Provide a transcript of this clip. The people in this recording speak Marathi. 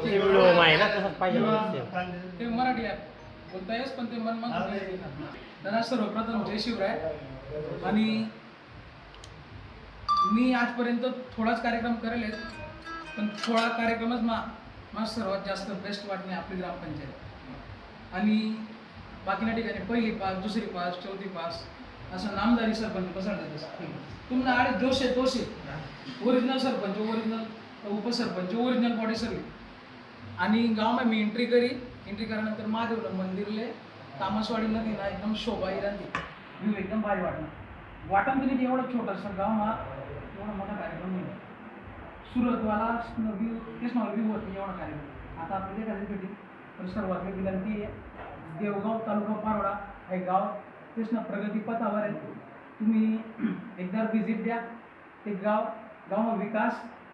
व्हिडिओ ना तसंच पाहिजे ते मराठी ॲप बोलता येस पण ते मन मग तर सर्वप्रथम जय शिवराय. आणि मी आजपर्यंत थोडाच कार्यक्रम करेल पण थोडा कार्यक्रमच मा मला सर्वात जास्त बेस्ट वाटणे आपली ग्रामपंचायत. आणि बाकीच्या ठिकाणी पहिली पास दुसरी पास चौथी पास असं नामदारी सरपंच बसवण्यात तुम्हाला आडे दोष आहे दोष. आहे original sarpanch original upsarpanch original body service आणि गाव मी एंट्री करी. एंट्री केल्यानंतर महादेवला मंदिरले तामसवाडी नदी ना एकदम शोभा राहते व्ह्यू एकदम भारी वाटणार वाटण तरी एवढं छोटंसं गाव हा एवढा मोठा कार्यक्रम नाही. सुरतवाला व्ह्यू तेच ना व्ह्यू होती एवढा कार्यक्रम. आता आपल्या एखादी भेटी तर सर्वात विनंती आहे देवगाव तालुका पारोडा हे गाव. तेच ना प्रगती पथावर आहे. तुम्ही एकदा व्हिजिट द्या. ते गाव गाव विकास